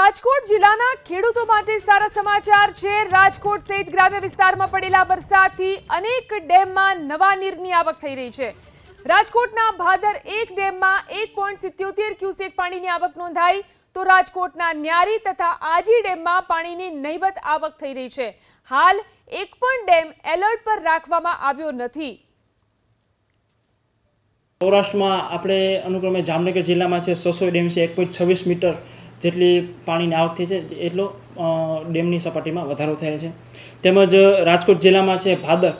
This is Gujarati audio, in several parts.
રાજકોટ જિલ્લાના ખેડૂતો માટે સારા સમાચાર છે. રાજકોટ સહિત ગ્રામ્ય વિસ્તારમાં પડેલા વરસાદથી અનેક ડેમમાં નવા નીરની આવક થઈ રહી છે. રાજકોટના ભાદર એક ડેમમાં એક પોઈન્ટ સિત્યોતેર ક્યુસેક પાણીની આવક નોંધાઈ. તો રાજકોટના ન્યારી તથા આજી ડેમમાં પાણીની નહિવત આવક થઈ રહી છે. હાલ એક પણ ડેમ એલર્ટ પર રાખવામાં આવ્યો નથી. સૌરાષ્ટ્રમાં આપણે અનુક્રમે જામનગર જિલ્લામાં છે સસોઈ ડેમ છે, એક પોઈન્ટ છવ્વીસ મીટર જેટલી પાણીની આવક થઈ છે, એટલો ડેમની સપાટીમાં વધારો થયેલ છે. તેમજ રાજકોટ જિલ્લામાં છે ભાદર,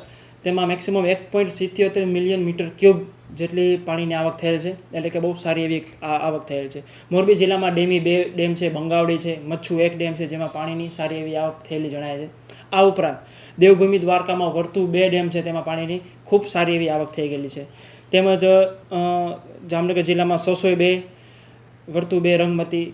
તેમાં મેક્સિમમ એક પોઈન્ટ સિત્યોતેર મિલિયન મીટર ક્યુબ જેટલી પાણીની આવક થયેલ છે, એટલે કે બહુ સારી એવી આવક થયેલ છે. મોરબી જિલ્લામાં ડેમી બે ડેમ છે, બંગાવડી છે, મચ્છુ એક ડેમ છે, જેમાં પાણીની સારી એવી આવક થયેલી જણાય છે. આ ઉપરાંત દેવભૂમિ દ્વારકામાં વર્તુ બે ડેમ છે, તેમાં પાણીની ખૂબ સારી એવી આવક થઈ ગયેલી છે. તેમજ જામનગર જિલ્લામાં સોસોય બે, વર્તુ બે રંગમતી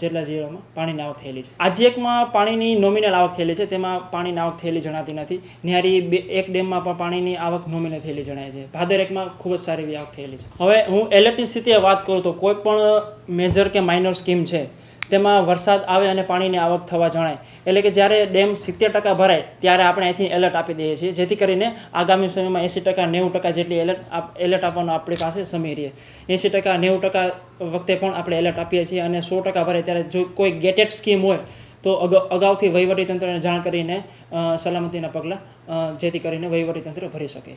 જેટલા જિલ્લામાં પાણીની આવક થયેલી છે. આજે એકમાં પાણીની નોમિનલ આવક થયેલી છે, તેમાં પાણીની આવક થયેલી જણાતી નથી. ન્યારી બે, એક ડેમમાં પણ પાણીની આવક નોમિનલ થયેલી જણાય છે. ભાદર એકમાં ખૂબ જ સારી એવી આવક થયેલી છે. હવે હું એલર્ટની સ્થિતિએ વાત કરું તો કોઈ પણ મેજર કે માઇનર સ્કીમ છે તેમાં વરસાદ આવે અને પાણીની આવક થવા જણાય એટલે કે જ્યારે ડેમ સિત્તેર ટકા ભરાય, ત્યારે આપણે અહીંથી એલર્ટ આપી દઈએ છીએ. જેથી કરીને આગામી સમયમાં એંસી ટકા, નેવું ટકા જેટલી એલર્ટ એલર્ટ આપવાનો આપણી પાસે સમય રહે. એંસી ટકા, નેવું ટકા વખતે પણ આપણે એલર્ટ આપીએ છીએ અને સો ટકા ભરાય ત્યારે જો કોઈ ગેટેડ સ્કીમ હોય, તો અગ- અગાઉથી વહીવટીતંત્રને જાણ કરીને સલામતીના પગલાં જેથી કરીને વહીવટીતંત્ર ભરી શકે.